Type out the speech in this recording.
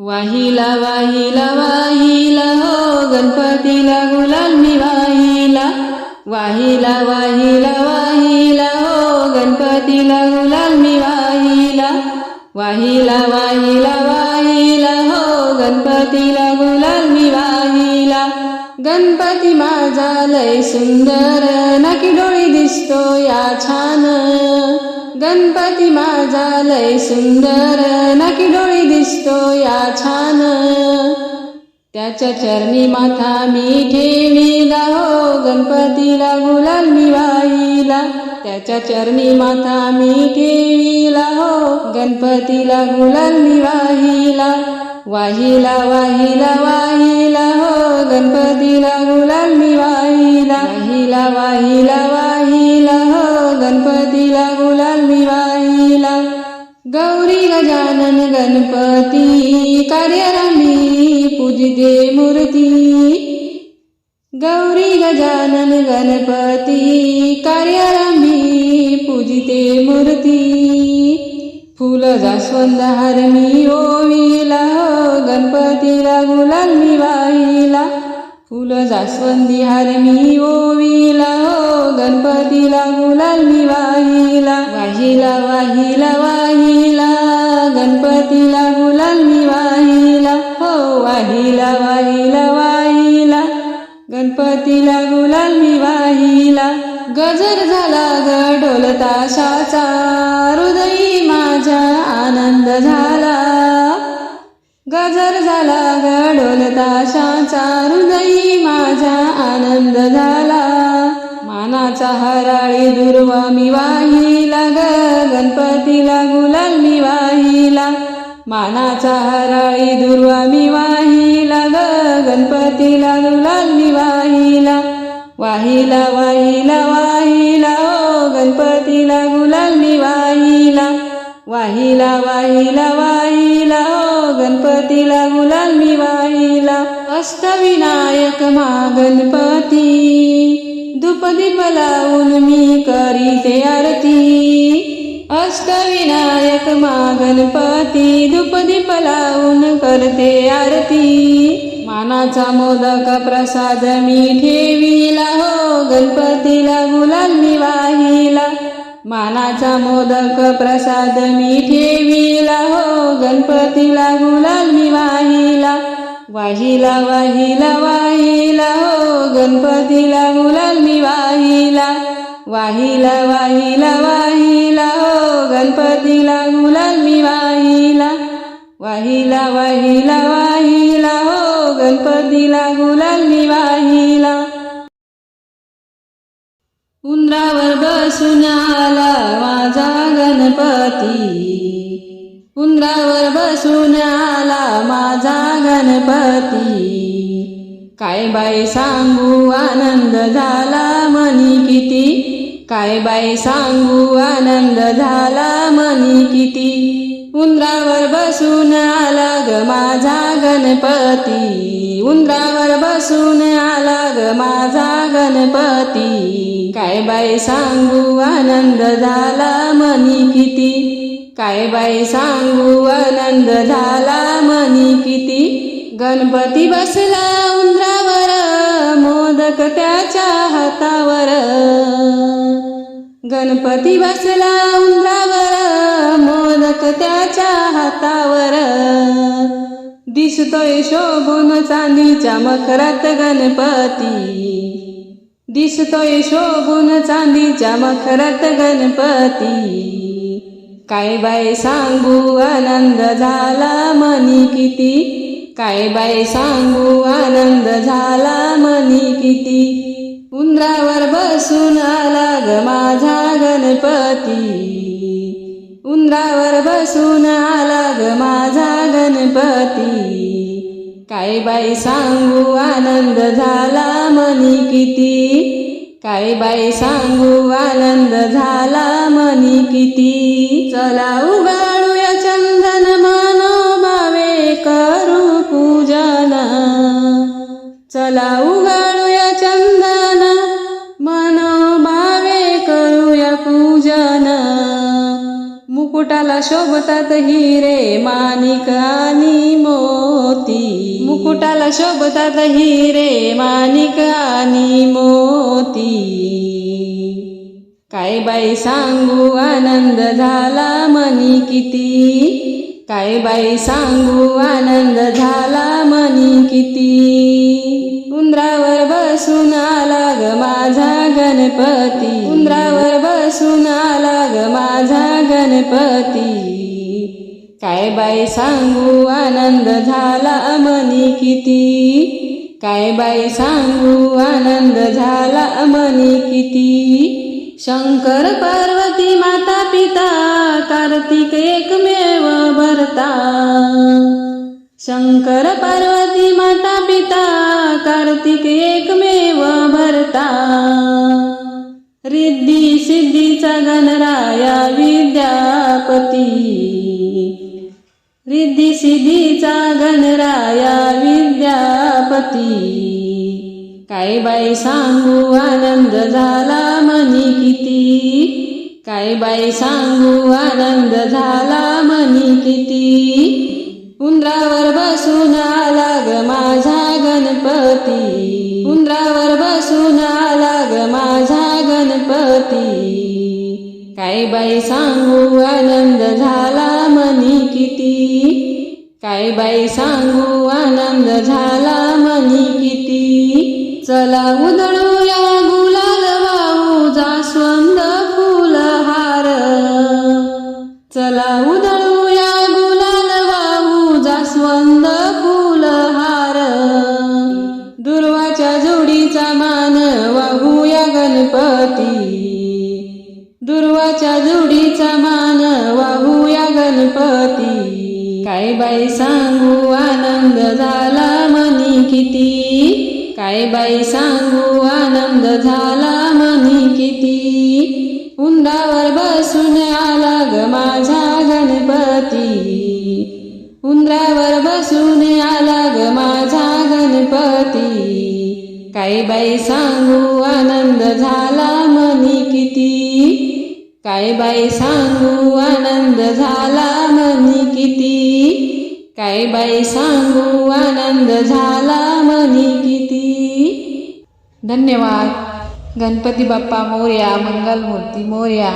वाहिला वाहिला वाहिला हो गणपतीला गुलाल मी वाहिला. वाहिला वाहिला वाहिला हो गणपतीला गुलाल मी वाहिला. वाहिला वाहिला वाहिला हो गणपतीला गुलाल मी वाहिला. गणपती माझा लय सुंदर नकी डोळी दिसतो या छान. गणपती माझा लय सुंदर नकी डोळी दिसतो या छान. त्याच्या चरणी माथा मी ठेवीला हो गणपतीला गुलाल मी वाहिला. त्याच्या चरणी माथा मी ठेवीला हो गणपतीला गुलाल मी वाहिला. वाहिला वाहिला वाहिला हो गणपतीला गुलाल मी वाहिला. वाहिला वाहिला वाहिला हो गणपतीला गुलाल गण गणपती कार्यारंभी पूजिते मूर्ती। गौरी गजानन गणपती कार्यारंभी पूजिते मूर्ती। फुल जास्वंद हार मी ओविला हो गणपतीला गुलाल मी वाहिला फुल जास्वंदी हार मी ओविला गणपतीला गुलाल मी वाहिला वाहिला वाहिला वाहिला गणपतीला गुलाल मी वाहिला. गजर झाला ग ढोलताशाचा हृदयी माझ्या आनंद झाला. गजर झाला ग ढोल हृदयी माझा आनंद झाला. मानाचा हराळी दुर्वा मी वाहिला ग. गणपतीला गुलाल मी वाहिला. मानाचा हराळी दुर्वा मी वाहिला ग गणपतीला गुलाल मी वाहिला वाहिला वाहिला वाहिला ओ गणपतीला गुलाल मी वाहिला वाहिला वाहिला वाहिला ओ गणपतीला गुलाल मी वाहिला अष्टविनायक मा गणपती दुपदीप लावून मी करीते आरती. अष्टविनायक मा गणपती दुपदीप लावून करते आरती. मानाचा मोदक प्रसाद मी ठेवीला हो गणपतीला गुलाल मी वाहिला मानाचा मोदक प्रसाद मी ठेवीला हो गणपतीला गुलाल वाहिला वाहिला वाहिला वाहिला हो गणपतीला गुलाल मी वाहिला वाहिला वाहिला वाहिला हो गणपतीला गुलाल मी वाहिला. वाहिला वाहिला वाहिला हो गणपतीला गुलाल मी वाहिला. उंदरावर बसून आला माझा गणपती. उंदरावर बसून आला माझा गणपती. काय बाई सांगू आनंद झाला मनी किती. काय बाई सांगू आनंद झाला मनी किती? उंदरावर बसून आला ग माझा गणपती. उंदरावर बसून आला ग माझा गणपती. काय बाई सांगू आनंद झाला मनी किती? काय बाई सांगू आनंद झाला मनी किती? गणपती बसला उंदरावर मोदक त्याच्या हातावर. गणपती बसला उंदरावर मोदक त्याच्या हातावर. दिसतोय शोभून चांदीच्या मखरात गणपती. दिसतोय शोभून चांदीच्या मखरात गणपती. काय बाय सांगू आनंद झाला मनी किती? काय बाय सांगू? आनंद झाला मनी किती? उंदरावर बसून आला ग माझा गणपती. उंदरावर बसून आला ग माझा गणपती. काय बाई सांगू? आनंद झाला मनी किती? काय बाई सांगू? आनंद झाला मनी किती? चला उगा शोभतात हिरे माणिक आणि मोती. मुकुटाला शोभतात हिरे माणिक आणि मोती. काय बाई सांगू आनंद झाला मनी किती? काय बाई सांगू आनंद झाला मनी किती? उंदरावर बसून आला ग माझा गणपती. उंदरावर बसून आला ग माझा गणपती. काय बाई सांगू? आनंद झाला मनी किती? काय बाई सांगू? आनंद झाला मनी किती? शंकर पार्वती माता पिता कार्तिक एकमेव भरता. शंकर पार्वती माता पिता कार्तिक एकमेव भरता. रिद्धी सिद्धीचा गणराया विद्यापती. रिद्धी सिद्धीचा गणराया विद्यापती. काय बाई सांगू आनंद झाला मनी किती? काय बाई सांगू आनंद झाला मनी किती? काय बाई सांगू? आनंद झाला मनी किती? चला उधळूया गुलाल वाहू जास्वंद फुलहार चला उधळूया काय बाई सांगू आनंद झाला मनी किती? काय बाई सांगू आनंद झाला मनी किती? उंदरावर बसून आला ग माझा गणपती. उंदरावर बसून आला ग माझा गणपती. काय बाई सांगू काय बाई सांगू आनंद झाला मनी किती? काय बाई सांगू आनंद झाला मनी किती? धन्यवाद. गणपती बाप्पा मोर्या मंगलमूर्ती मोर्या.